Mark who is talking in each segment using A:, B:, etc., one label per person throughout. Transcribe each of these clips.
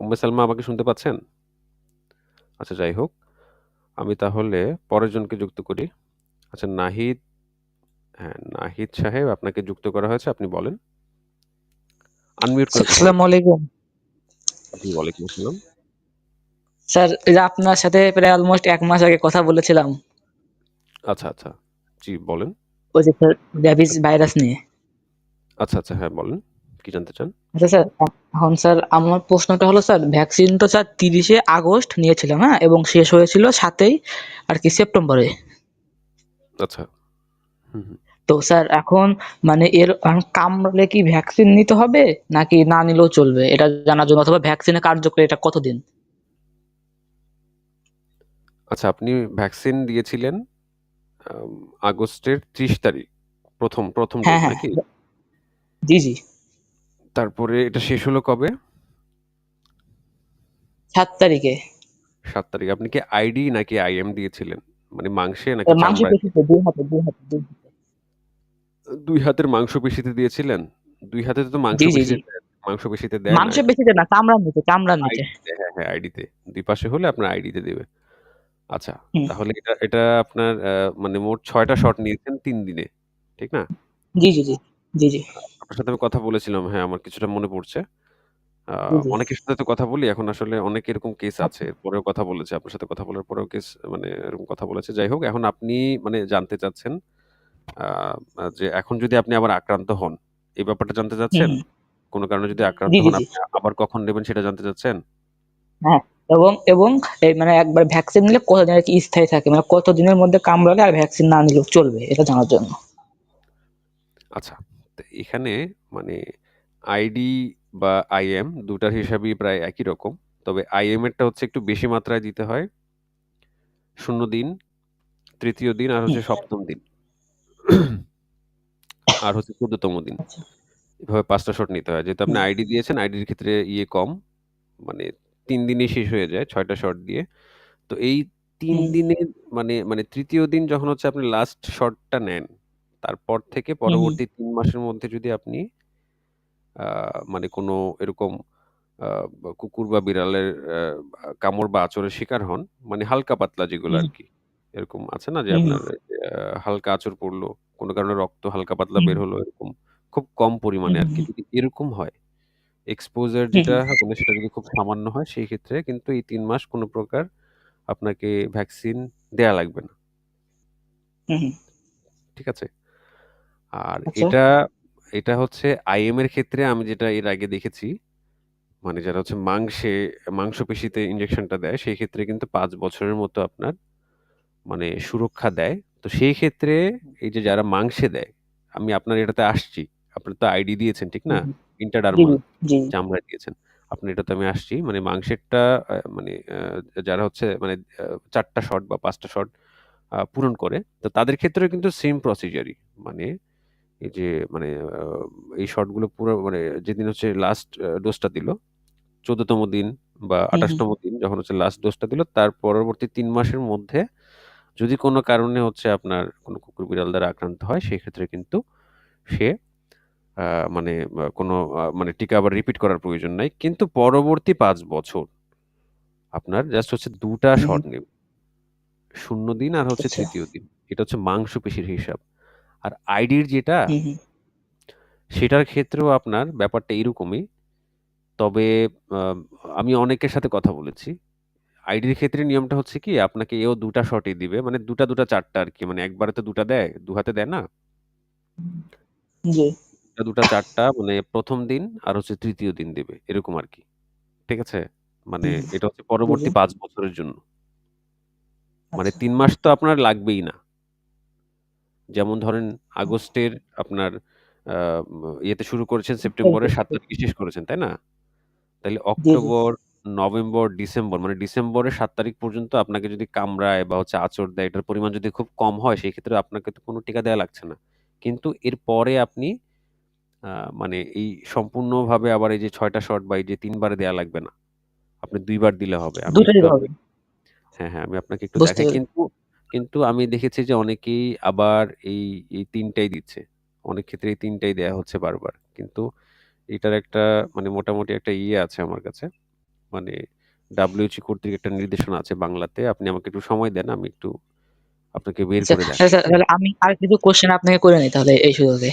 A: উম্মে সালমা আমাকে শুনতে পাচ্ছেন? আচ্ছা যাই হোক। আমি তাহলে পরের জনকে যুক্ত করি। আচ্ছা নাহিদ হ্যাঁ, নাহিদ সাহেব আপনাকে যুক্ত করা হয়েছে। আপনি বলেন। আনমিউট করে
B: আসসালামু আলাইকুম।
A: জি, ওয়ালাইকুম আসসালাম।
B: স্যার আপনার সাথে প্রায় অলমোস্ট ১ মাস আগে কথা বলেছিলাম।
A: আচ্ছা, আচ্ছা। জি, বলেন।
B: ওই যে স্যার ভাইরাস নিয়ে।
A: আচ্ছা, আচ্ছা। হ্যাঁ, বলেন। কি জানতে চান?
B: আচ্ছা স্যার, এখন স্যার আমার প্রশ্নটা হলো স্যার ভ্যাকসিন তো স্যার তিরিশে আগস্ট নিয়েছিলাম, হ্যাঁ? এবং শেষ হয়েছিল সাতই আর কি সেপ্টেম্বরে।
A: আচ্ছা।
B: তো স্যার এখন মানে এর এখন কামড়ালে কি ভ্যাকসিন নিতে হবে নাকি না নিলেও চলবে? এটা জানার জন্য অথবা ভ্যাকসিনের কার্যকারিতা কতদিন?
A: আচ্ছা, আপনি ভ্যাকসিন দিয়েছিলেন আগস্টের ৩০ তারিখ। ১ম, ১ম
B: হ্যাঁ, হ্যাঁ।
A: নাকি?
B: জি, জি।
A: তারপরে এটা শেষ হলো কবে?
B: সাত তারিখে।
A: ৭ তারিখ। আপনি কি আইডি নাকি আইএম দিয়েছিলেন? মানে মাংসে নাকি
B: স্যার
A: চামড়ায়?
B: মাংসপেশিতে ২ হাতে, ২ হাতে, ২ হাতে।
A: আ ২ হাতের মাংসপেশিতে দিয়েছিলেন? দুই হাতে তো
B: জি।
A: মাংসপেশিতে দেয় মাংসপেশিতে দেয় না এটা।
B: মাংসপেশিতে না, চামড়ার নিচে, চামড়ার নিচে।
A: হ্যাঁ, হ্যাঁ, আইডিতে। দুই পাশে হলে আপনার আইডিতে দিবে। আচ্ছা, তাহলে এটা এটা আপনার মানে মোট ৬ টা শট নিয়েছেন ৩ দিনে। ঠিক না?
B: জি, জি, জি। জি, জি।
A: আপনার সাথে আমি কথা বলেছিলাম। হ্যাঁ, আমার কিছুটা মনে পড়ছে। আ
B: জি, জি।
A: অনেকের সাথে তো কথা বলি। এখন আসলে অনেক এরকম কেস আছে।
B: আচ্ছা।
A: এরপরেও কথা বলেছে। আপনার সাথে কথা বলার পরেও কেস মানে এরকম কথা বলেছে। যাই হোক, এখন আপনি মানে জানতে চাচ্ছেন আ আ যে এখন যদি আপনি আবার আক্রান্ত হন, এই ব্যাপারটা জানতে
B: হুম,
A: চাচ্ছেন?
B: হুম।
A: কোন কারণে যদি আক্রান্ত
B: জি, জি,
A: হন
B: জি।
A: আপনি আবার কখন নেবেন সেটা জানতে চাচ্ছেন?
B: হ্যাঁ, এবং এবং এই মানে একবার ভ্যাকসিন নিলে কতদিন আরকি স্থায়ী থাকে? মানে কতদিনের মধ্যে কামড়ালে আর ভ্যাকসিন না নিলেও চলবে? এটা জানার জন্য।
A: আচ্ছা, তো এখানে মানে আইডি বা আইএম ২ টার হিসাবই প্রায় একই রকম। তবে আইএম এরটা হচ্ছে একটু বেশি মাত্রায় দিতে হয়। ০ দিন, তৃতীয় দিন আর। হচ্ছে ৭ম দিন। আর হচ্ছে ১৪ তম দিন।
B: আচ্ছা।
A: এভাবে ৫ টা শট নিতে হয়। যেহেতু আপনি আইডি দিয়েছেন, আইডির ক্ষেত্রে ইয়ে কম। মানে তিন দিনে শেষ হয়ে যায় ছয়টা শট দিয়ে। তো এই ৩
B: হুম।
A: দিনের মানে মানে ৩য় দিন যখন হচ্ছে আপনি লাস্ট শটটা নেন, তারপর থেকে
B: হুম, হুম।
A: পরবর্তী ৩ মাসের মধ্যে যদি আপনি আ মানে কোনো এরকম আ বা কুকুর বা বিড়ালের কামড় বা আঁচড়ের শিকার হন, মানে হালকা পাতলা যেগুলো
B: হুম।
A: আরকি। এরকম আছে না যে
B: হুম, হুম।
A: আপনার হালকা আঁচড় পড়ল, কোনো কারণে রক্ত হালকা পাতলা
B: হুম।
A: বের হলো এরকম। খুব কম পরিমাণে
B: হুম,
A: আরকি।
B: হুম।
A: যদি এরকম হয়, এক্সপোজার
B: হুম,
A: যেটা
B: হুম।
A: মানে সেটা যদি খুব সামান্য হয় সেই ক্ষেত্রে কিন্তু এই ৩ মাস কোনো প্রকার আপনাকে ভ্যাকসিন দেয়া লাগবে না।
B: হুম, হুম।
A: ঠিক আছে? আর
B: আচ্ছা।
A: এটা এটা হচ্ছে আইএম এর ক্ষেত্রে আমি যেটা এর আগে দেখেছি, মানে যারা হচ্ছে মাংসে মাংসপেশিতে ইনজেকশনটা দেয়, সেই ক্ষেত্রে কিন্তু ৫ বছরের মতো আপনার মানে সুরক্ষা দেয়। তো সেই ক্ষেত্রে এই যে যারা মাংসে দেয়, আমি আপনার এটাতে আসছি। আপনি তো আইডি দিয়েছেন, ঠিক না?
B: হুম। জি,
A: ইন্টাডার্মাল
B: জি। জি।
A: চামড়ায় দিয়েছেন। আপনার এটাতে আমি আসছি। মানে মাংসেরটা আ মানে আ যারা হচ্ছে মানে আ ৪ টা শট বা ৫ টা শট আ পূরণ করে, তো তাদের ক্ষেত্রেও কিন্তু সেম প্রসিজারই। মানে এই যে মানে এই শটগুলো পুরো মানে যেদিন হচ্ছে লাস্ট ডোজটা দিল, চোদ্দতম দিন বা
B: হুম,
A: ২৮
B: হুম।
A: তম দিন যখন হচ্ছে লাস্ট ডোজটা দিল, তার পরবর্তী তিন মাসের মধ্যে যদি কোনো কারণে হচ্ছে আপনার কোনো কুকুর বিড়াল দ্বারা আক্রান্ত হয়, সেক্ষেত্রে কিন্তু সে মানে কোনো মানে টিকা আবার রিপিট করার প্রয়োজন নাই। কিন্তু পরবর্তী পাঁচ বছর আপনার জাস্ট হচ্ছে ২ টা
B: হুম,
A: শট
B: হুম।
A: নেবে। ০ দিন আর হচ্ছে
B: আচ্ছা।
A: ৩য় দিন। এটা হচ্ছে মাংসপেশির হিসাব। আর আইডির যেটা। সেটার ক্ষেত্রেও আপনার ব্যাপারটা এরকমই। তবে আ আমি অনেকের সাথে কথা বলেছি। আইডির ক্ষেত্রে নিয়মটা হচ্ছে কি আপনাকে এও ২ টা শটই দিবে। মানে ২ টা, ২ টা ৪ টা আরকি। মানে একবারে তো ২ টা দেয়, ২ হাতে দেয় না?
B: জি।
A: ২ টা, ২ টা ৪ টা মানে প্রথম দিন আর হচ্ছে তৃতীয় দিন দিবে। এরকম আর কি ঠিক আছে? মানে
B: হুম।
A: এটা হচ্ছে। পরবর্তী ৫ বছরের জন্য। মানে
B: আচ্ছা।
A: ৩ মাস তো আপনার লাগবেই না। যেমন ধরেন আগস্টের আপনার আ ইয়েতে শুরু করেছেন সেপ্টেম্বরের ৭ তারিখে শেষ করেছেন, তাই না? তাইলে
B: জি, জি।
A: অক্টোবর, নভেম্বর, ডিসেম্বর মানে ডিসেম্বরের ৭ তারিখ পর্যন্ত আপনাকে যদি কামড়ায় বা হচ্ছে আঁচড় দেয়, এটার পরিমাণ যদি খুব কম হয়, সেক্ষেত্রে আপনাকে তো কোনো টিকা দেয়া লাগছে না। কিন্তু এরপরে আপনি আ মানে এই সম্পূর্ণভাবে আবার এই যে ৬ টা শট বা এই যে ৩ বারে দেয়া লাগবে না। আপনি ২ বার দিলে হবে। আমি
B: ২ টারই
A: একটু
B: হবে।
A: আপনাকে হ্যাঁ, হ্যাঁ, আমি আপনাকে একটু
B: বুঝতে
A: দেখাই।
B: পেরেছি।
A: কিন্তু কিন্তু আমি দেখেছি যে অনেকেই আবার এই, এই ৩ টাই দিচ্ছে। অনেক ক্ষেত্রে এই ৩ টাই দেয়া হচ্ছে বারবার। কিন্তু এটার একটা মানে মোটামুটি একটা ইয়ে আছে আমার কাছে। মানে WHO কর্তৃক একটা নির্দেশনা আছে বাংলাতে। আপনি আমাকে একটু সময় দেন। আমি একটু আপনাকে বের
B: আচ্ছা,
A: করে
B: আচ্ছা
A: দেখাচ্ছি।
B: তাহলে আমি আর কিছু কোয়েশ্চেন আপনাকে করে নিই তাহলে এই সুযোগে।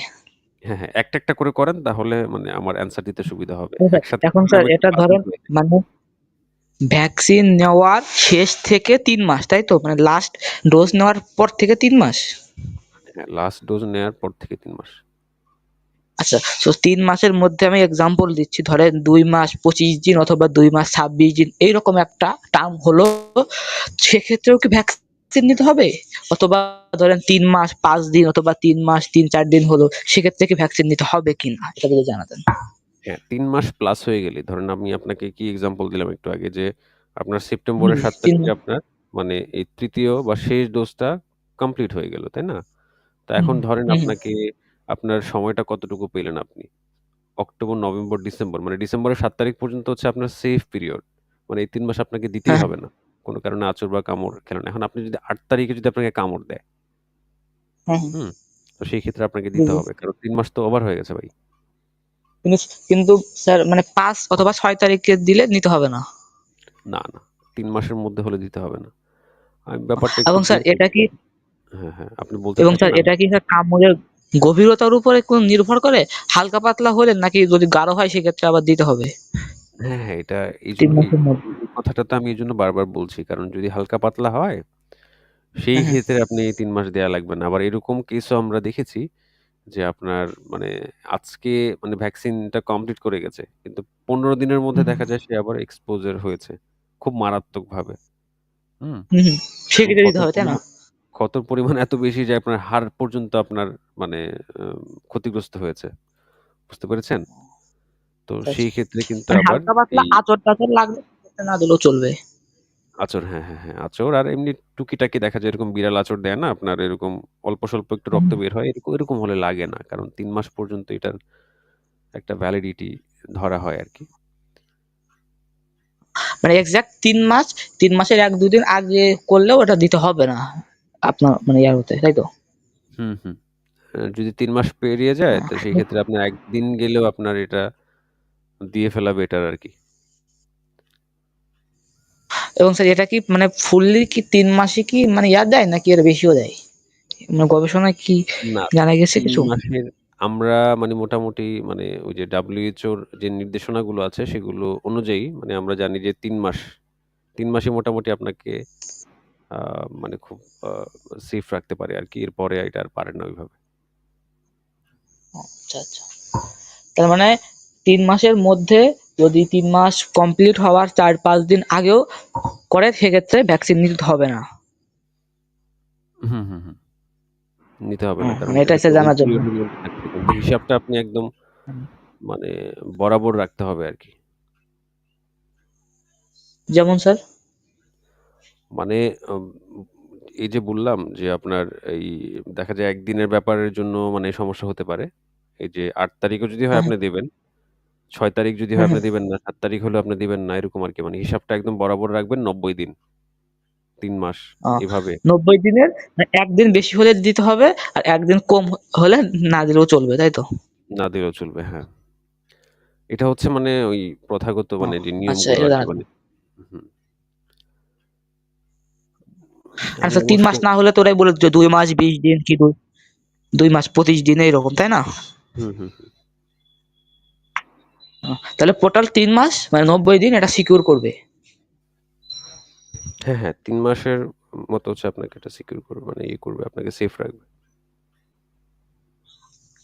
A: হ্যাঁ, হ্যাঁ। একটা, একটা করে করেন তাহলে মানে আমার অ্যান্সার দিতে সুবিধা হবে।
B: আচ্ছা,
A: একসাথে
B: এখন
A: করলে
B: স্যার এটা ধরেন। মানে ভ্যাকসিন নেওয়ার শেষ থেকে তিন মাস, তাই তো? মানে লাস্ট ডোজ নেওয়ার পর থেকে তিন মাস?
A: হ্যাঁ, লাস্ট ডোজ নেয়ার পর থেকে ৩ মাস।
B: আচ্ছা, সো তিন মাসের মধ্যে আমি এক্সাম্পল দিচ্ছি। ধরেন দুই মাস ২৫ দিন অথবা দুই মাস ২৬ দিন এইরকম একটা টার্ম হলো, সেক্ষেত্রেও কি ভ্যাকসিন নিতে হবে? অথবা ধরেন তিন মাস পাঁচ দিন অথবা তিন মাস ৩-৪ দিন হলো, সেক্ষেত্রে কি ভ্যাকসিন নিতে হবে কিনা? এটা যদি জানাতেন।
A: হ্যাঁ, ৩ মাস প্লাস হয়ে গেলে ধরেন আমি আপনাকে কি এক্সাম্পল দিলাম একটু আগে যে, আপনার
B: হুম,
A: সেপ্টেম্বরের ৭
B: ৩
A: তারিখে আপনার মানে এই ৩য় বা শেষ ডোজটা কমপ্লিট হয়ে গেল, তাই না? তো
B: হুম,
A: এখন ধরেন
B: হুম, হুম।
A: আপনাকে আপনার সময়টা কতটুকু পেলেন আপনি? অক্টোবর, নভেম্বর, ডিসেম্বর মানে ডিসেম্বরের ৭ তারিখ পর্যন্ত হচ্ছে আপনার সেফ পিরিয়ড। মানে এই ৩ মাস আপনাকে দিতেই
B: হ্যাঁ,
A: হবে না। কোন কারণে আঁচড় বা কামড় খেলেন। এখন আপনি যদি ৮ তারিখে যদি আপনাকে কামড় দেয়
B: হ্যাঁ, হ্যাঁ।
A: হুম? তো সেই ক্ষেত্রে আপনাকে
B: জি,
A: দিতে
B: জি।
A: হবে। কারণ ৩ মাস তো ওভার হয়ে গেছে ভাই।
B: কিন্তু কিন্তু স্যার মানে ৫ অথবা ৬ তারিখে দিলে নিতে হবে না?
A: না, না। ৩ মাসের মধ্যে হলে দিতে হবে না। আমি ব্যাপারটা
B: এবং স্যার এটা কি
A: হ্যাঁ, হ্যাঁ। আপনি বলতে
B: এবং স্যার এটা কি স্যার কামড়ের গভীরতার উপরে কোন নির্ভর করে? হালকা পাতলা হলে নাকি যদি গাঢ় হয় সেক্ষেত্রে আবার দিতে হবে?
A: হ্যাঁ, হ্যাঁ। এটা
B: ৩
A: এইজন্য এই
B: মাসের মধ্যে।
A: কথাটা তো আমি এই জন্য বারবার বলছি। কারণ যদি হালকা পাতলা হয়, সেই
B: হ্যাঁ, হ্যাঁ।
A: ক্ষেত্রে আপনি তিন মাস দেয়া লাগবে না। আবার এরকম কেসও আমরা দেখেছি যে আপনার মানে আজকে মানে ভ্যাকসিনটা কমপ্লিট করে গেছে। কিন্তু ১৫ দিনের মধ্যে দেখা যায় সে আবার এক্সপোজার হয়েছে। খুব মারাত্মকভাবে। হুম?
B: হুম, হুম।
A: এবং
B: সেক্ষেত্রে দিতে
A: ক্ষতর
B: হবে, তাই না?
A: পরিমাণ ক্ষতর পরিমাণ এত বেশি যে আপনার হাড় পর্যন্ত আপনার মানে আ ক্ষতিগ্রস্ত হয়েছে। বুঝতে পেরেছেন? তো
B: আচ্ছা,
A: সেই। ক্ষেত্রে কিন্তু
B: মানে
A: আবার
B: হালকা পাতলা
A: এই
B: আঁচড়-টাচড় লাগলে সেক্ষেত্রে না দিলেও চলবে।
A: আঁচড় হ্যাঁ, হ্যাঁ, হ্যাঁ। আঁচড় আর এমনি টুকিটাকি দেখা যায় এরকম বিড়াল আঁচড় দেয় না? আপনার এরকম অল্প-স্বল্প একটু রক্ত বের হয়। এরকম এরকম হলে লাগে না। কারণ ৩ মাস পর্যন্ত এটার একটা ভ্যালিডিটি ধরা হয় আরকি।
B: মানে এক্সাক্ট ৩ মাস, ৩ মাসের ১-২ দিন আগে করলেও ওটা দিতে হবে না। আপনার মানে ইয়ার হতে, তাই তো?
A: হুম, হুম। আ যদি 3 মাস পেরিয়ে যায় তো সেই ক্ষেত্রে আপনার ১ দিন গেলেও আপনার এটা দিয়ে ফেলা বেটার আর আরকি।
B: এবং স্যার এটা কি মানে ফুললি কি তিন মাসে কি মানে ইয়া দেয় নাকি এর বেশিও দেয়? মানে গবেষণায় কি জানা গেছে কিছু?
A: আমরা মানে মোটামুটি মানে ওই যে WHO র যে নির্দেশনাগুলো আছে সেগুলো অনুযায়ী মানে আমরা জানি যে তিন মাস তিন মাসে মোটামুটি আপনাকে মানে খুব সেফ রাখতে পারে আরকি। এরপরে এটা আর পারে না ওইভাবে।
B: আচ্ছা, আচ্ছা। তার মানে তিন মাসের মধ্যে যদি তিন মাস কমপ্লিট হওয়ার ৪-৫ দিন আগেও করে সেক্ষেত্রে ভ্যাকসিন নিতে হবে না।
A: হুম, হুম, হুম। নিতে হবে না। কারণ
B: মানে এটা হচ্ছে জানার জন্য।
A: হিসাবটা আপনি একদম মানে বরাবর রাখতে হবে আরকি।
B: যেমন স্যার?
A: মানে এই যে বললাম যে আপনার এই দেখা যায় একদিনের ব্যাপারের জন্য মানে সমস্যা হতে পারে। এই যে আট তারিখও যদি হয়
B: হ্যাঁ, হ্যাঁ।
A: আপনি দিবেন। ৬ তারিখ যদি হয়
B: হ্যাঁ,
A: আপনি
B: হ্যাঁ।
A: দিবেন না। ৭ তারিখ হলেও আপনি দিবেন না। এরকম আরকি। মানে হিসাবটা একদম বরাবর রাখবেন ৯০ দিন। ৩ মাস
B: ও
A: এভাবে।
B: ৯০ দিনের মানে ১ দিন বেশি হলে দিতে হবে আর ১ দিন কম হ হলে না দিলেও চলবে, তাই তো?
A: না দিলেও চলবে, হ্যাঁ। এটা হচ্ছে মানে ওই প্রথাগত
B: ও
A: মানে যে
B: আচ্ছা
A: নিয়মগুলো
B: এটা
A: আরকি
B: জানার
A: মানে। হুম। আমি
B: ৩
A: অবশ্য
B: মাস না হলে তো ওরাই বলে যে ২ মাস ২০ দিন কি দু ২ মাস ২৫ দিন এইরকম, তাই না?
A: হুম, হুম, হুম।
B: তাহলে টোটাল তিন মাস মানে ৯০ দিন এটা সিকিউর করবে।
A: হ্যাঁ, হ্যাঁ। তিন মাসের মতো হচ্ছে আপনাকে এটা সিকিউর করবে মানে ইয়ে করবে আপনাকে সেফ রাখবে।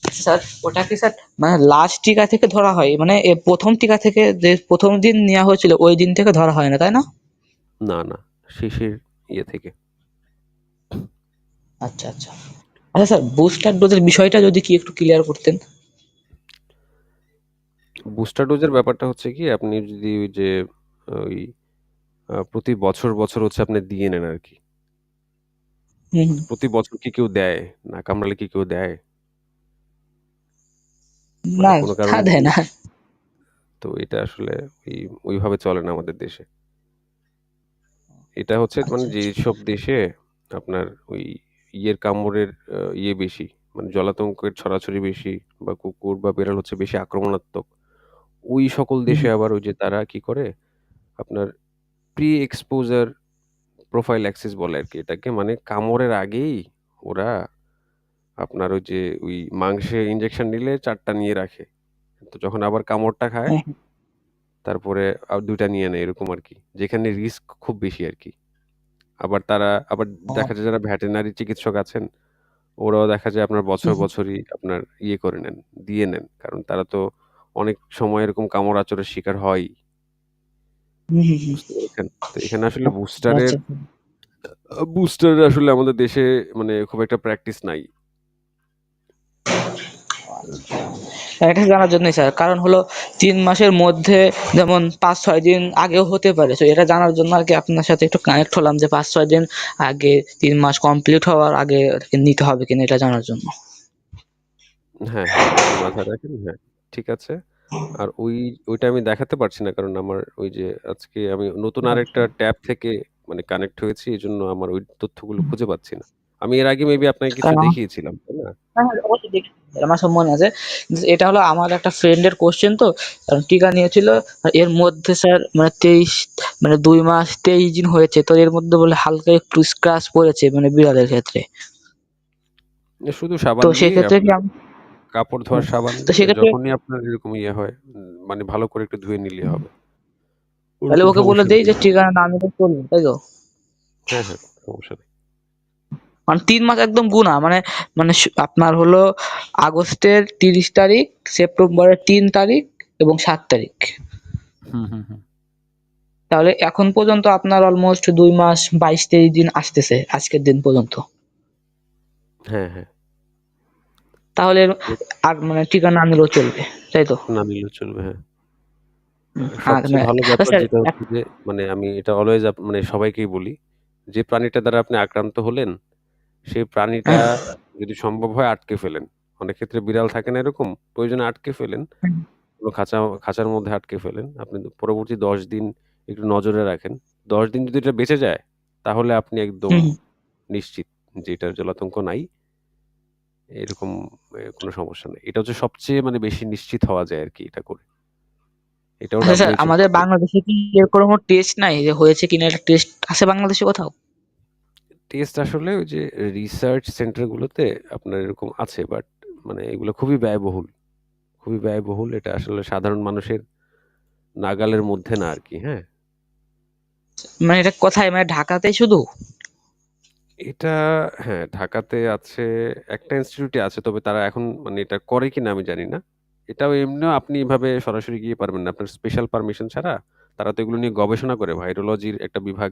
B: স্যার ওটা কি স্যার মানে লাস্ট টিকা থেকে ধরা হয়? মানে এ ১ম টিকা থেকে যে প্রথম দিন নেওয়া হয়েছিল ওই দিন থেকে ধরা হয় না, তাই না?
A: না, না। শেষের ইয়ে থেকে।
B: আচ্ছা, আচ্ছা। আচ্ছা স্যার বুস্টার ডোজের বিষয়টা যদি কি একটু ক্লিয়ার করতেন?
A: বুস্টার ডোজের ব্যাপারটা হচ্ছে কি আপনি যদি ওই যে ওই আ প্রতি বছর, বছর হচ্ছে আপনি দিয়ে নেন আরকি।
B: হুম, হুম।
A: প্রতি বছর কি কেউ দেয়? না কামড়ালে কি কেউ দেয়?
B: না,
A: মানে কোন
B: তা
A: কারণে
B: দেয় না।
A: তো এটা আসলে ওই ওইভাবে চলে না আমাদের দেশে। এটা হচ্ছে মানে
B: আচ্ছা, আচ্ছা।
A: যেসব দেশে আপনার ওই ইয়ের কামড়ের আ ইয়ে বেশি, মানে জলাতঙ্কের ছড়াছড়ি বেশি বা কুকুর বা বেড়াল হচ্ছে বেশি আক্রমণাত্মক। ওই সকল দেশে
B: হুম।
A: আবার ওই যে তারা কি করে আপনার প্রি এক্সপোজার প্রোফাইল অ্যাক্সেস বলে আরকি এটাকে। মানে কামড়ের আগেই ওরা আপনার ওই যে ওই মাংসে ইনজেকশন নিলে ৪ টা নিয়ে রাখে। তো যখন আবার কামড়টা খায়
B: হ্যাঁ, হ্যাঁ।
A: তারপরে আর ২ টা নিয়ে নেয় এরকম আরকি। যেখানে রিস্ক খুব বেশি আরকি। আবার তারা আবার
B: ও
A: দেখা যায় যারা ভেটেরিনারি চিকিৎসক আছেন, ওরাও দেখা যায় আপনার বছর। বছরই আপনার ইয়ে করে নেন, দিয়ে নেন। কারণ তারা তো অনেক সময় এরকম কামড় আঁচড়ের শিকার? তো এখানে আসলে বুস্টারের
B: আচ্ছা।
A: বুস্টার আসলে আমাদের দেশে মানে খুব একটা প্র্যাকটিস নাই।
B: এটা জানার জন্যই স্যার। কারণ হলো তিন মাসের মধ্যে যেমন ৫-৬ দিন আগেও হতে পারে। তো এটা জানার জন্য আর কি আপনার সাথে একটু কানেক্ট হলাম যে ৫-৬ দিন আগে তিন মাস কমপ্লিট হওয়ার আগে নিতে হবে কিনা এটা জানার জন্য।
A: হ্যাঁ, হ্যাঁ, রাখেন। হ্যাঁ, ঠিক আছে। আর ওই ওইটা আমি দেখাতে পারছি না। কারণ আমার ওই যে আজকে আমি নতুন আরেকটা ট্যাব থেকে মানে কানেক্ট হয়েছি। এজন্য আমার ওই তথ্যগুলো খুঁজে পাচ্ছি না। আমি এর আগে মেবি আপনাকে কিছু দেখিয়েছিলাম, তাই না?
B: হ্যাঁ, হ্যাঁ। আমার সব মনে আছে। এটা হলো আমার একটা ফ্রেন্ডের কোয়েশ্চেন তো। টিকা নিয়েছিল। এর মধ্যে স্যার মানে ২৩ মানে ২ মাস ২৩ দিন হয়েছে। তো এর মধ্যে বলে হালকা একটু স্ক্র্যাচ পড়েছে মানে বিড়ালের ক্ষেত্রে।
A: শুধু
B: তো
A: সাবান দিয়ে
B: সেক্ষেত্রে কি
A: কাপড় ধোয়ার সাবান
B: তো সেক্ষেত্রে
A: যখনই আপনার এরকম ইয়ে হয়, মানে ভালো করে একটু ধুয়ে
B: হুম।
A: হবে।
B: তাহলে ওকে বলে দেই যে ঠিকানা না নিলে চলবে, তাই তো?
A: হ্যাঁ, হ্যাঁ, সমস্যা নেই।
B: মানে তিন মাস একদম গুনা। মানে মানে আপনার হলো আগস্টের ৩০ তারিখ, সেপ্টেম্বরের তিন তারিখ এবং সাত তারিখ।
A: হুম, হুম, হুম।
B: তাহলে এখন পর্যন্ত আপনার অলমোস্ট দুই মাস ২২-২৩ দিন আসতেছে আজকের দিন পর্যন্ত।
A: হ্যাঁ, হ্যাঁ।
B: তাহলে আর মানে টিকা না নিলেও চলবে, তাই তো?
A: না নিলেও চলবে, হ্যাঁ।
B: মানে
A: ভালো ব্যাপার যেটা হচ্ছে যে মানে আমি এটা অলওয়েজ মানে সবাইকেই বলি, যে প্রাণীটা দ্বারা আপনি আক্রান্ত হলেন, সেই প্রাণীটা
B: হ্যাঁ,
A: যদি সম্ভব হয় আটকে ফেলেন। অনেক ক্ষেত্রে বিড়াল থাকে না এরকম? প্রয়োজনে আটকে ফেলেন। কোনো খাঁচা খাঁচার মধ্যে আটকে ফেলেন। আপনি পরবর্তী ১০ দিন একটু নজরে রাখেন। ১০ দিন যদি এটা বেঁচে যায়, তাহলে আপনি একদম নিশ্চিত যে এটার জলাতঙ্ক নাই। এরকম কোনো সমস্যা নেই। এটা হচ্ছে সবচেয়ে মানে বেশি নিশ্চিত হওয়া যায় আরকি এটা করে। এটাও
B: আচ্ছা স্যার আমাদের বাংলাদেশে কি এর কোনো টেস্ট নাই যে হয়েছে কিনা এটা টেস্ট আছে বাংলাদেশে কোথাও?
A: টেস্ট আসলে ওই যে রিসার্চ সেন্টার গুলোতে আপনার এরকম আছে বাট মানে এগুলো খুবই ব্যয়বহুল। খুবই ব্যয়বহুল। এটা আসলে সাধারণ মানুষের নাগালের মধ্যে না আরকি, হ্যাঁ?
B: মানে এটা কোথায়? মানে ঢাকাতেই শুধু?
A: এটা হ্যাঁ, ঢাকাতে আছে, একটা ইনস্টিটিউটে আছে। তবে তারা এখন মানে এটা করে কিনা আমি জানি না। এটাও এমনিও আপনি এভাবে সরাসরি গিয়ে পারবেন না। আপনার স্পেশাল পারমিশন ছাড়া তারা তো এগুলো নিয়ে গবেষণা করে। ভাইরোলজির একটা বিভাগ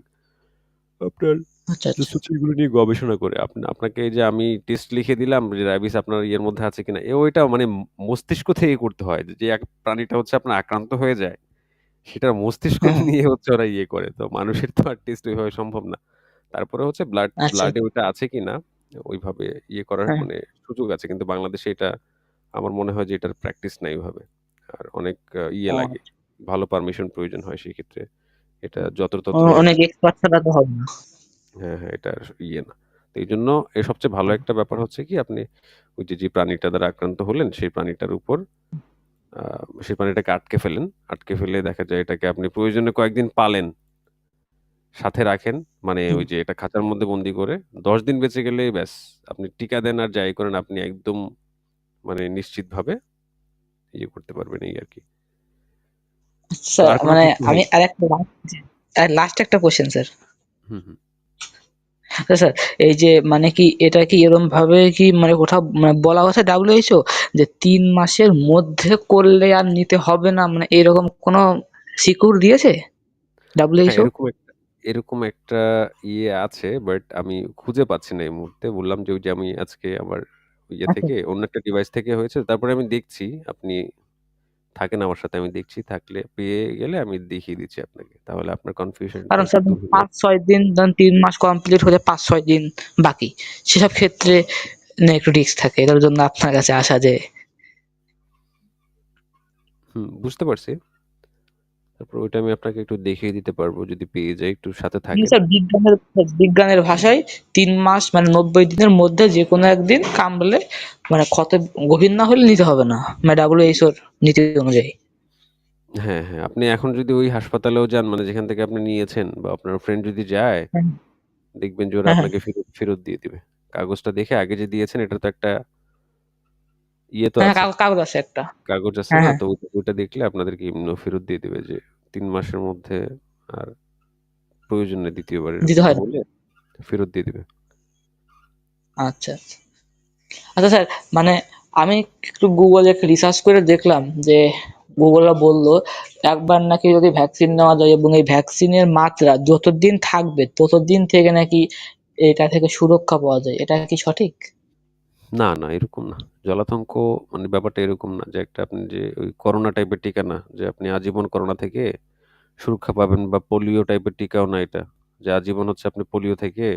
A: আপনার
B: আচ্ছা, আচ্ছা।
A: হচ্ছে এগুলো নিয়ে গবেষণা করে। আপনা আপনাকে এই যে আমি টেস্ট লিখে দিলাম যে আপনার ইয়ের মধ্যে আছে কিনা। এ ওইটা মানে মস্তিষ্ক থেকে করতে হয়। যে এক প্রাণীটা হচ্ছে আপনার আক্রান্ত হয়ে যায়, সেটা মস্তিষ্ক
B: হুম।
A: নিয়ে হচ্ছে ওরা ইয়ে করে। তো মানুষের তো আর টেস্ট ওইভাবে সম্ভব না। তারপরে হচ্ছে ব্লাড
B: আচ্ছা।
A: ব্লাডে ওইটা আছে কিনা ওইভাবে ইয়ে করার
B: হ্যাঁ।
A: মানে সুযোগ আছে। কিন্তু বাংলাদেশে এটা আমার মনে হয় যে এটার প্র্যাকটিস নাই ওইভাবে। আর অনেক ইয়ে লাগে। ভালো পারমিশন প্রয়োজন হয় সেক্ষেত্রে। এটা
B: ও
A: যত্রতত্র
B: অনেক এক্সপার্ট ছাড়া তো হবে না।
A: হ্যাঁ, হ্যাঁ, এটা ইয়ে না। তো এই জন্য এর সবচেয়ে ভালো একটা ব্যাপার হচ্ছে কি আপনি ওই যে, যে প্রাণীটা দ্বারা আক্রান্ত হলেন সেই প্রাণীটার উপর সেই প্রাণীটাকে আটকে ফেলেন। আটকে ফেলে দেখা যায় এটাকে আপনি প্রয়োজনে কয়েকদিন পালেন। সাথে রাখেন। মানে
B: হুম।
A: ওই যে এটা খাঁচার মধ্যে বন্দি করে ১০ দিন বেঁচে গেলেই ব্যাস। আপনি টিকা দেন আর যাই করেন আপনি একদম মানে নিশ্চিতভাবে ইয়ে করতে পারবেন এই আরকি। তো
B: স্যার
A: আর কোনো
B: মানে
A: প্রশ্ন ভাই?
B: আমি আরেকটা লাস্ট লাস্ট একটা কোয়েশ্চেন স্যার।
A: হুম, হুম।
B: তো স্যার এই যে মানে কি এটা কি এরমভাবে কি মানে কোথাও মানে বলা হয়েছে WHO যে ৩ মাসের মধ্যে করলে আর নিতে হবে না মানে এরকম কোনো সিকিউর দিয়েছে
A: হ্যাঁ,
B: WHO?
A: এরকম একটা এরকম একটা ইয়ে আছে বাট আমি খুঁজে পাচ্ছি না এই মুহূর্তে। বললাম যে ওই যে আমি আজকে আমার ইয়ে
B: আচ্ছা।
A: থেকে অন্য একটা ডিভাইস থেকে হয়েছে। তারপরে আমি দেখছি আপনি থাকেন আমার সাথে আমি দেখছি। থাকলে পেয়ে গেলে আমি দেখিয়ে দিচ্ছি আপনাকে। তাহলে আপনার কনফিউশনটা
B: কারণ স্যার
A: দূর যাবে।
B: ৫-৬ দিন ধরেন ৩ মাস কমপ্লিট হতে ৫-৬ দিন বাকি। সেসব ক্ষেত্রে না একটু রিস্ক থাকে। এটার জন্য আপনার কাছে আসা যে
A: হুম, বুঝতে পারছি। তারপর ওইটা আমি আপনাকে একটু দেখিয়ে দিতে পারব যদি পেয়ে যাই। একটু সাথে থাকেন।
B: স্যার বিজ্ঞানের বিজ্ঞানের ভাষায় ৩ মাস মানে ৯০ দিনের মধ্যে যেকোনো একদিন কামড়ালে মানে ক্ষত গভীর না হলে নিতে হবে না। মানে WHO র নীতি অনুযায়ী।
A: হ্যাঁ, হ্যাঁ। আপনি এখন যদি ওই হাসপাতালেও যান মানে যেখান থেকে আপনি নিয়েছেন বা আপনার ফ্রেন্ড যদি যায়,
B: হ্যাঁ,
A: দেখবেন যে ওরা
B: হ্যাঁ, হ্যাঁ।
A: আপনাকে ফেরত ফেরত দিয়ে দিবে। কাগজটা দেখে আগে যে দিয়েছেন এটা তো একটা ইয়ে তো
B: হ্যাঁ, কাগজ আছে একটা।
A: কাগজ আছে
B: হ্যাঁ,
A: না?
B: হ্যাঁ।
A: তো ওইটা দেখলে আপনাদেরকে এমনিও ফেরত দিয়ে দিবে যে ৩ মাসের মধ্যে আর প্রয়োজন নেই ২য় বার
B: দিতে হয়
A: ফেরত দিয়ে দিবে।
B: আচ্ছা, আচ্ছা। আচ্ছা স্যার মানে আমি একটু গুগলে একটু রিসার্চ করে দেখলাম যে গুগলরা বলল একবার নাকি যদি ভ্যাকসিন নেওয়া যায় এবং এই ভ্যাকসিনের মাত্রা যতদিন থাকবে ততদিন থেকে নাকি এটা থেকে সুরক্ষা পাওয়া যায়। এটা কি সঠিক?
A: না, না এরকম না। জলাতঙ্ক মানে ব্যাপারটা এরকম না যে একটা আপনি যে ওই করোনা টাইপের টিকা না যে আপনি আজীবন করোনা থেকে সুরক্ষা পাবেন বা পোলিও টাইপের টিকাও না এটা। যে আজীবন হচ্ছে আপনি পোলিও থেকে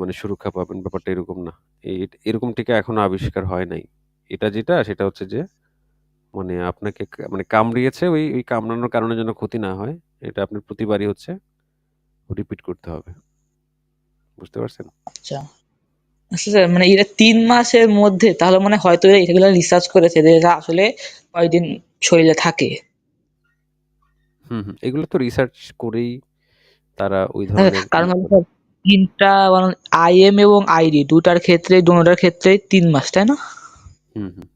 A: মানে সুরক্ষা পাবেন ব্যাপারটা এরকম না। এরকম টিকা এখনও আবিষ্কার হয় নাই। এটা যেটা সেটা হচ্ছে যে মানে আপনাকে মানে কামড়িয়েছে ওই, ওই কামড়ানোর কারণে যেন ক্ষতি না হয় এটা আপনার প্রতিবারই হচ্ছে রিপিট করতে হবে। বুঝতে পারছেন?
B: আচ্ছা। মানে এটা তিন মাসের মধ্যে তাহলে মানে হয়তো এরা এগুলা রিসার্চ করেছে যে এরা আসলে কয়দিন শরীরে থাকে।
A: হুম। এগুলো তো রিসার্চ করেই তারা ওই
B: হ্যাঁ,
A: ধরনের
B: কারণ
A: ইয়ে
B: হলো
A: করে।
B: স্যার ৩ টা মানে আইএম এবং আইডি ২ টার ক্ষেত্রেই দোনোটার ক্ষেত্রেই ৩ মাস, তাই না?
A: হুম, হুম।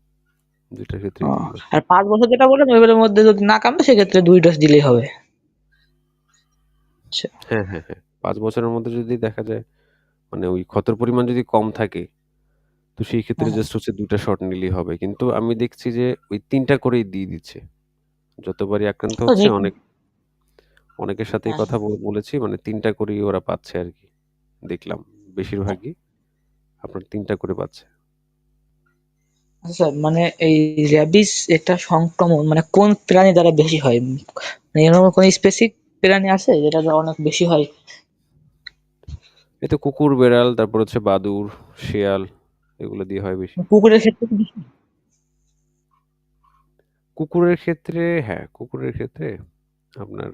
A: ২ টার
B: ও
A: ক্ষেত্রেই ৩ মাস।
B: আর পাঁচ বছর যেটা বললেন ওইগুলোর মধ্যে যদি না কামড়ে সেক্ষেত্রে দুই ডোজ দিলেই হবে। আচ্ছা।
A: হ্যাঁ, হ্যাঁ, হ্যাঁ। পাঁচ বছরের মধ্যে যদি দেখা যায় মানে ওই ক্ষতের পরিমাণ যদি কম থাকে, তো সেই ক্ষেত্রে
B: হ্যাঁ, হ্যাঁ।
A: জাস্ট হচ্ছে ২ টা শট নিলেই হবে। কিন্তু আমি দেখছি যে ওই ৩ টা করেই দিয়ে দিচ্ছে। যতবারই আক্রান্ত
B: তো
A: হচ্ছে অনেক অনেকের সাথেই
B: হ্যাঁ,
A: কথা
B: হ্যাঁ।
A: ব বলেছি মানে ৩ টা করেই ওরা পাচ্ছে আরকি। দেখলাম
B: ও
A: বেশিরভাগই আপনার ৩ টা করে পাচ্ছে।
B: আচ্ছা মানে এই র‍্যাবিস এটা সংক্রমণ মানে কোন প্রাণী দ্বারা বেশি হয়? মানে এরকম কোনো স্পেসিফিক প্রাণী আছে যেটা দ্বারা অনেক বেশি হয়?
A: এই তো কুকুর, বেড়াল তারপর হচ্ছে বাদুড়, শিয়াল এগুলো দিয়ে হয় বেশি।
B: কুকুরের ক্ষেত্রে
A: কুকুরের ক্ষেত্রে হ্যাঁ, কুকুরের ক্ষেত্রে আপনার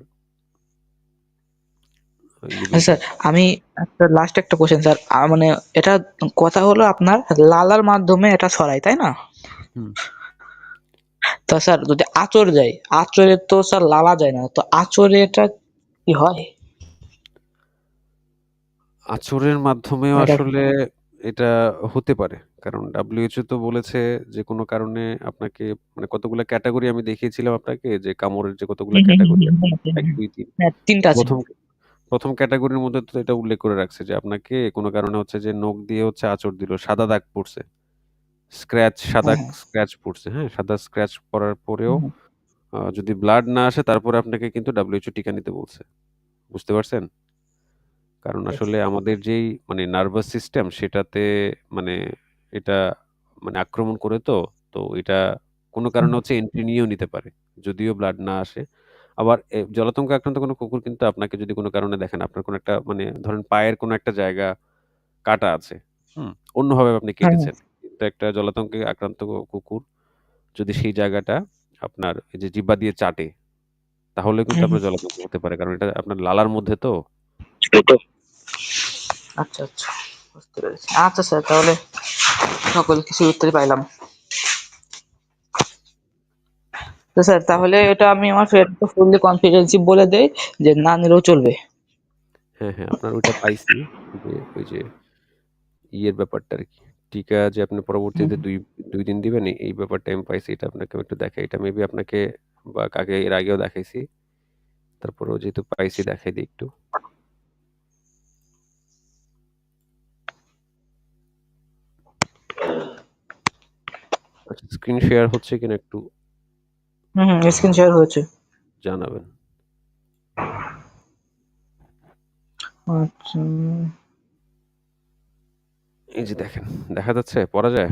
A: ইয়ে
B: আচ্ছা। স্যার আমি একটা লাস্ট একটা কোশ্চেন স্যার মানে এটা কথা হলো আপনার লালার মাধ্যমে এটা ছড়ায়, তাই না? তো স্যার যদি আচর যায়, আঁচড়ে তো স্যার লালা যায় না। তো আঁচড়ে এটা কি হয়?
A: আঁচড়ের মাধ্যমেও
B: এটা
A: আসলে এটা হতে পারে। কারণ WHO তো বলেছে যে কোনো কারণে আপনাকে মানে কতগুলা ক্যাটেগরি আমি দেখিয়েছিলাম আপনাকে যে কামড়ের যে কতগুলা
B: হুম, হুম, হুম,
A: ক্যাটেগরি
B: হুম,
A: আছে।
B: হুম,
A: ১,
B: হুম।
A: ২, ৩
B: হ্যাঁ ৩ টা আছে।
A: ১ম ১ম ক্যাটেগরির মধ্যে তো এটা উল্লেখ করে রাখছে যে আপনাকে কোনো কারণে হচ্ছে যে নখ দিয়ে হচ্ছে আঁচড় দিল, সাদা দাগ পড়ছে। স্ক্র্যাচ সাদা
B: হ্যাঁ, হ্যাঁ।
A: স্ক্র্যাচ পড়ছে, হ্যাঁ? সাদা স্ক্র্যাচ পড়ার পরেও
B: হুম, হুম।
A: আ যদি ব্লাড না আসে তারপরে আপনাকে কিন্তু WHO টিকা নিতে বলছে। বুঝতে পারছেন? কারণ
B: আচ্ছা,
A: আসলে আমাদের যেই মানে নার্ভাস সিস্টেম সেটাতে মানে এটা মানে আক্রমণ করে তো, তো এটা কোনো
B: হুম,
A: কারণে হচ্ছে এন্ট্রি নিয়েও নিতে পারে। যদিও ব্লাড না আসে। আবার এ জলাতঙ্কে আক্রান্ত কোনো কুকুর কিন্তু আপনাকে যদি কোনো কারণে দেখেন আপনার কোনো একটা মানে ধরেন পায়ের কোনো একটা জায়গা কাটা আছে, হুম? অন্যভাবে আপনি
B: হ্যাঁ, হ্যাঁ।
A: কেটেছেন। কিন্তু একটা জলাতঙ্কে আক্রান্ত কু কুকুর যদি সেই জায়গাটা আপনার এই যে জিহ্বা দিয়ে চাটে, তাহলেও কিন্তু
B: হুম।
A: আপনার জলাতঙ্ক হতে পারে। কারণ এটা আপনার লালার মধ্যে তো।
B: আচ্ছা, আচ্ছা। বুঝতে পেরেছি। আচ্ছা স্যার তাহলে সকল উত্তরই পাইলাম। তো স্যার তাহলে এটা আমি আমার ফ্রেন্ডকে ফুললি কনফিডেন্সিভ বলে দেই যে না নিলেও চলবে।
A: হ্যাঁ, হ্যাঁ, আপনার ওইটা পাইছি যে ওই যে ইয়ের ব্যাপারটা আরকি। টিকা যে আপনি পরবর্তীতে। ২ ২ দিন দিবেন এই এই ব্যাপারটা আমি পাইছি। এটা আপনাকে একটু দেখাই। এটা মেবি আপনাকে বা কাকে এর আগেও দেখাইছি। তারপরেও যেহেতু পাইছি দেখাই দেই একটু। স্ক্রিন শেয়ার হচ্ছে কিনা একটু
B: হুম। স্ক্রিন শেয়ার হয়েছে।
A: জানাবেন।
B: আচ্ছা।
A: এই যে দেখেন, দেখা যাচ্ছে? পড়া যায়?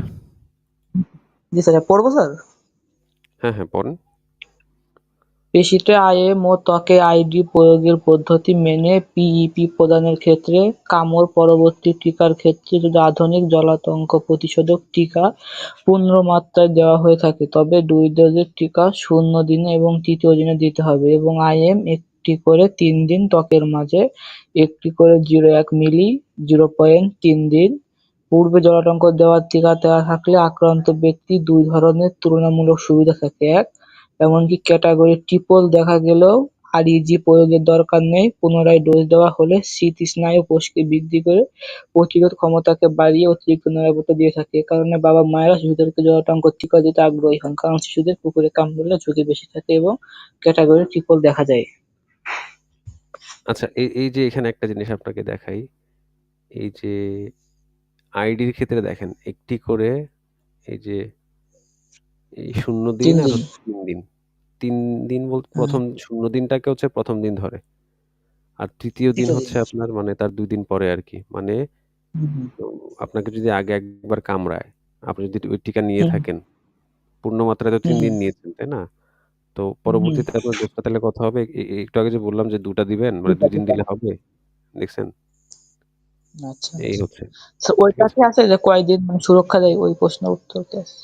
B: জি স্যার পড়ব স্যার?
A: হ্যাঁ, হ্যাঁ, পড়েন।
B: পেশিতে আইএম ও ত্বকে আইডি প্রয়োগের পদ্ধতি মেনে পিইপি প্রদানের ক্ষেত্রে কামড় পরবর্তী টিকার ক্ষেত্রে যদি আধুনিক জলাতঙ্ক প্রতিষেধক টিকা পূর্ণ মাত্রায় দেওয়া হয়ে থাকে তবে দুই ডোজের টিকা শূন্য দিনে এবং তৃতীয় দিনে দিতে হবে এবং আইএম একটি করে তিন দিন ত্বকের মাঝে, একটি করে ০.১ মিলি ০.৩ দিন। পূর্বে জলাতঙ্ক দেওয়ার টিকা দেওয়া থাকলে আক্রান্ত ব্যক্তি দুই ধরনের তুলনামূলক সুবিধা থাকে। ১ এমনকি ক্যাটাগরি ট্রিপল দেখা গেলেও আরইজি প্রয়োগের দরকার নেই। পুনরায় ডোজ দেওয়া হলে স্মৃতিস্নায়ু কোষকে বৃদ্ধি করে প্রতিরোধ ক্ষমতাকে বাড়িয়ে অতিরিক্ত নিরাপত্তা দিয়ে থাকে। কারণে বাবা মায়েরা শিশুদেরকে জলাতঙ্ক টিকা দিতে আগ্রহী হন, কারণ শিশুদের কুকুরে কামড়ালে ঝুঁকি বেশি থাকে এবং ক্যাটাগরি ট্রিপল দেখা যায়।
A: আচ্ছা এই এই যে এখানে একটা জিনিস আপনাকে দেখাই, এই যে আইডির ক্ষেত্রে দেখেন, একটি করে এই যে এই শূন্য দিন আর হচ্ছে তিন দিন। তিন দিন বলতে প্রথম শূন্য দিনটাকে হচ্ছে প্রথম দিন ধরে। আর তৃতীয় দিন হচ্ছে আপনার মানে তার দুই দিন পরে আর কি। মানে আপনাকে যদি আগে একবার কামড়ায় আপনি যদি ওই টিকা নিয়ে থাকেন পূর্ণ মাত্রায় তো তিন দিন নিয়েছেন তাই না? তো পরবর্তীতে আপনার ডোজটা তাহলে কত হবে একটু আগে যে বললাম যে দুটা দিবেন মানে দুই দিন দিলে হবে দেখছেন?
B: আচ্ছা।
A: এই হচ্ছে।
B: তো
A: ঠিক
B: ওইটা
A: আছে
B: যে কয়দিন সুরক্ষা দেয়? ওই প্রশ্নের উত্তর কি আছে?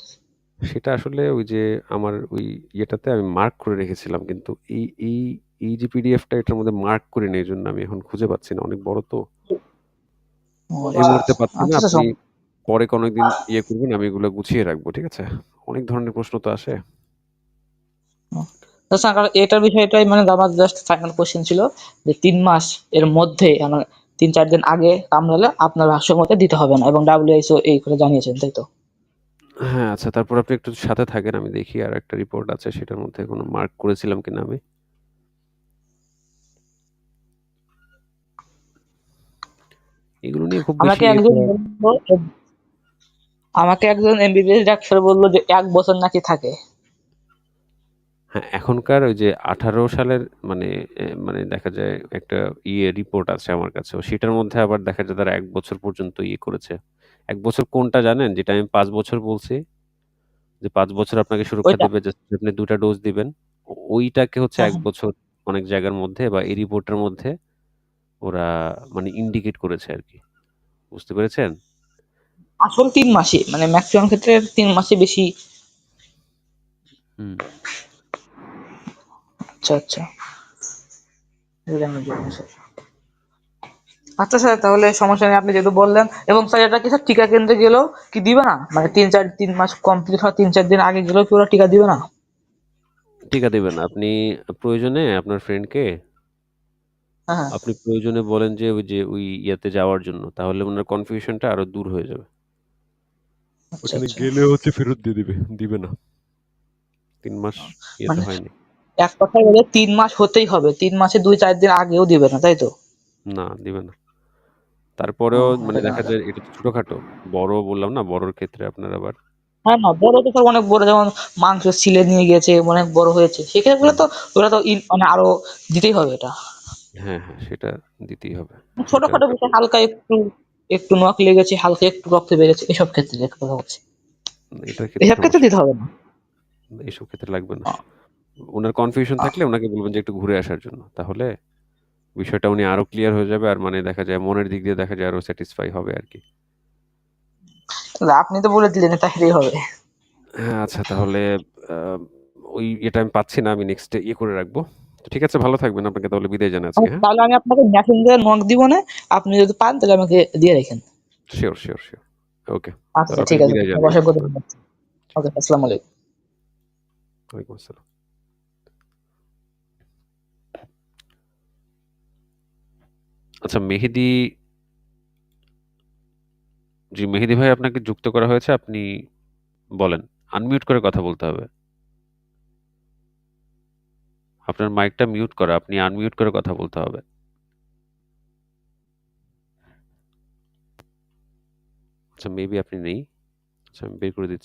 A: সেটা আসলে ওই যে আমার ওই ইয়েটাতে আমি মার্ক করে রেখেছিলাম কিন্তু এই এই এই যে পিডিএফটা এটার মধ্যে মার্ক করে নেই জন্য আমি এখন খুঁজে পাচ্ছি না। অনেক বড় তো। এই মুহূর্তে পাচ্ছি না।
B: আচ্ছা
A: আপনি
B: সম-
A: পরে কোনো একদিন ইয়ে করবেন আমি এগুলো গুছিয়ে রাখব ঠিক আছে? অনেক ধরনের প্রশ্ন তো আসে।
B: আচ্ছা কারণ এটার বিষয়টাই মানে আমার জাস্ট ফাইনাল কোশ্চেন ছিল যে তিন মাস এর মধ্যে মানে তিন চার দিন আগে কামড়ালে আপনার ভাষ্য মতে দিতে হবে না এবং ডাব্লিউএইচও এই করে জানিয়েছেন তাই তো?
A: হ্যাঁ আচ্ছা তারপর আপনি একটু সাথে থাকেন আমি দেখি আর একটা রিপোর্ট আছে সেটার মধ্যে কোনো মার্ক করেছিলাম কিনা আমি। এগুলো নিয়ে খুব
B: আমাকে একজন বলল আমাকে একজন এমবিবিএস ডাক্তার বলল যে এক বছর নাকি থাকে।
A: হ্যাঁ এখনকার ওই যে আঠারো সালের মানে এ, মানে দেখা যায় একটা ইয়ে রিপোর্ট আছে আমার কাছে সেটার মধ্যে আবার দেখা যায় তারা এক বছর পর্যন্ত ইয়ে করেছে। এক বছর কোনটা জানেন? যেটা আমি পাঁচ বছর বলছি। যে পাঁচ বছর আপনাকে সুরক্ষা দেবে আপনি দুটা ডোজ দিবেন। ওইটাকে হচ্ছে
B: হ্যাঁ
A: এক
B: হ্যাঁ।
A: বছর অনেক জায়গার মধ্যে বা এই রিপোর্টের মধ্যে ওরা মানে ইন্ডিকেট করেছে আর কি। বুঝতে পেরেছেন?
B: আসল তিন মাসে মানে ম্যাক্সিমাম ক্ষেত্রে তিন মাসে বেশি। আচ্ছা আচ্ছা এটা আমি জানি স্যার আচ্ছা স্যার তাহলে সমস্যা নেই আপনি যেহেতু বললেন এবং স্যার এটা কি স্যার টিকা কেন্দ্রে গেলেও কি দিবে না? মানে তিন চার তিন মাস কমপ্লিট হওয়ার তিন চার দিন আগে গেলেও কি ওরা টিকা দিবে না?
A: টিকা দেবেন আপনি প্রয়োজনে আপনার ফ্রেন্ডকে
B: হ্যাঁ হ্যাঁ।
A: আপনি প্রয়োজনে বলেন যে ওই যে ওই ইয়াতে যাওয়ার জন্য তাহলে ওনার কনফিউশনটা আরও দূর হয়ে যাবে।
B: আচ্ছা
A: ওখানে
B: আচ্ছা।
A: গেলে হচ্ছে ফেরত দিয়ে দিবে দিবে না। তিন মাস ইয়েতে
B: মানে
A: হয়নি।
B: এক কথায় বলে তিন মাস হতেই হবে তিন মাসে দুই চার দিন আগেও দিবে না তাই তো?
A: না দিবে না। তারপরেও মানে দেখা যায় এটা তো ছোটখাটো। বড় বললাম না বড়র ক্ষেত্রে আপনার আবার।
B: হ্যাঁ না বড় তো স্যার অনেক বড় যেমন মাংস ছিলে নিয়ে গেছে অনেক বড় হয়েছে সেক্ষেত্রে তো ওরা তো ইন- মানে আরও দিতেই হবে এটা।
A: হ্যাঁ হ্যাঁ সেটা দিতেই হবে। সেটা
B: ছোটখাটো বিষয় হালকা একটু একটু নখ লেগেছে হালকা একটু রক্ত বেড়েছে এসব ক্ষেত্রে কথা বলছি।
A: এটার ক্ষেত্রে
B: এসব ক্ষেত্রে
A: সমস্যা।
B: দিতে হবে না।
A: নেই, এইসব ক্ষেত্রে লাগবে না।
B: আ-
A: ওনার কনফিউশন
B: আ-
A: থাকলে ওনাকে বলবেন যে একটু ঘুরে আসার জন্য তাহলে বিষয়টা উনি আরও ক্লিয়ার হয়ে যাবে আর মানে দেখা যায় মনের দিক দিয়ে দেখা যায় আরও স্যাটিসফাই হবে আর কি।
B: তাহলে আপনি তো বলে দিলেন তাহলেই হবে।
A: হ্যাঁ আচ্ছা তাহলে ওই এটা আমি পাচ্ছি না আমি নেক্সট ইয়ে করে রাখব। তো ঠিক আছে ভালো থাকবেন আপনাকে তাহলে বিদায় আজকে হ্যাঁ?
B: তাহলে আমি আপনাকে মেসেঞ্জারে নক দিব না আপনি যদি পান তাহলে আমাকে দিয়ে রাখেন।
A: শিওর শিওর শিওর ওকে
B: আচ্ছা ঠিক আছে অসংখ্য ধন্যবাদ। ওকে আসসালামু আলাইকুম।
A: ওয়ালাইকুম আসসালাম। আচ্ছা মেহেদি জি, মেহেদি ভাই আপনাকে যুক্ত করা হয়েছে, আপনি বলেন। আনমিউট করে কথা বলতে হবে। আপনার মাইকটা মিউট করা, আপনি আনমিউট করে কথা বলতে হবে। আচ্ছা মেবি আপনি নেই। আচ্ছা আমি বের করে দিচ্ছি।